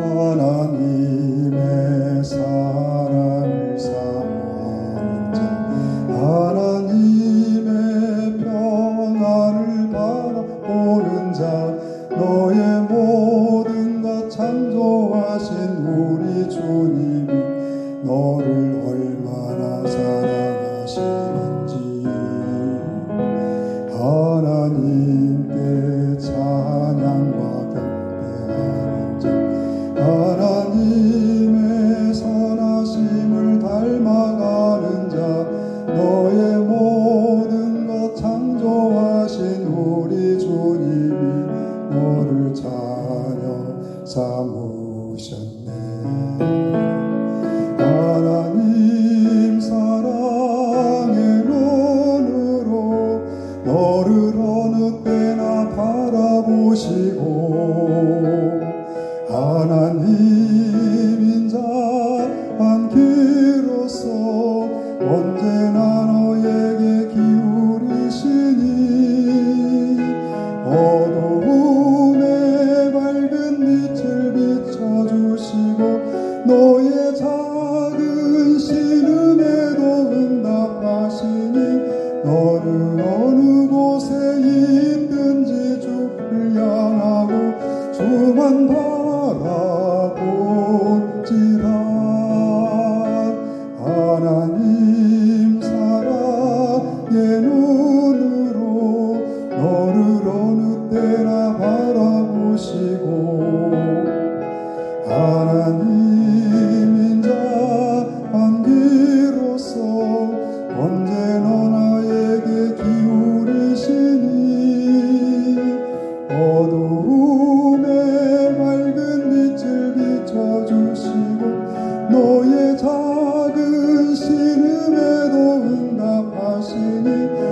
하나님의 자. 하나님의 평안을 바라보는 자 너의 모든 것 창조하신 우리 주님이 너를 얼마나 사랑하시는지. 하나님 자녀 삼으셨네. 하나님 사랑의 눈으로 너를 어느 때나 바라보시고 하나님 인자한 귀로서 언제나 너의 작은 신음에도 응답하시니 너는 어느 곳에 있 너의 작은 신음에도 응답하시니